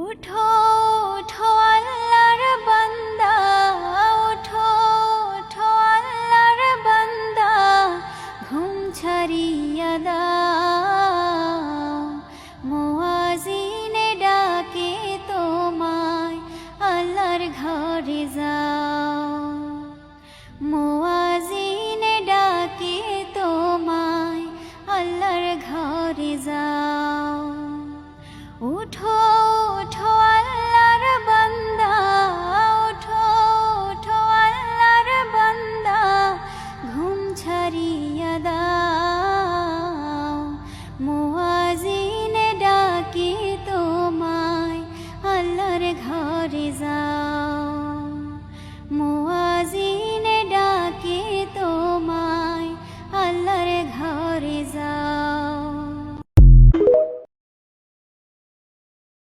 উঠো উঠো আল্লাহর বান্দা, উঠো উঠো আল্লাহর বান্দা, ঘুম ছাড়িয়া দাও। মোয়াজিনে ডাকে তোমায়, আল্লাহর ঘরে যাও। মোয়াজিনে ডাকে তোমায়, আল্লাহর ঘরে যাও। উঠো ছাড়িয়া দাও। মুয়াজিনে ডাকি তোমায় আল্লাহর ঘরে যাও। মো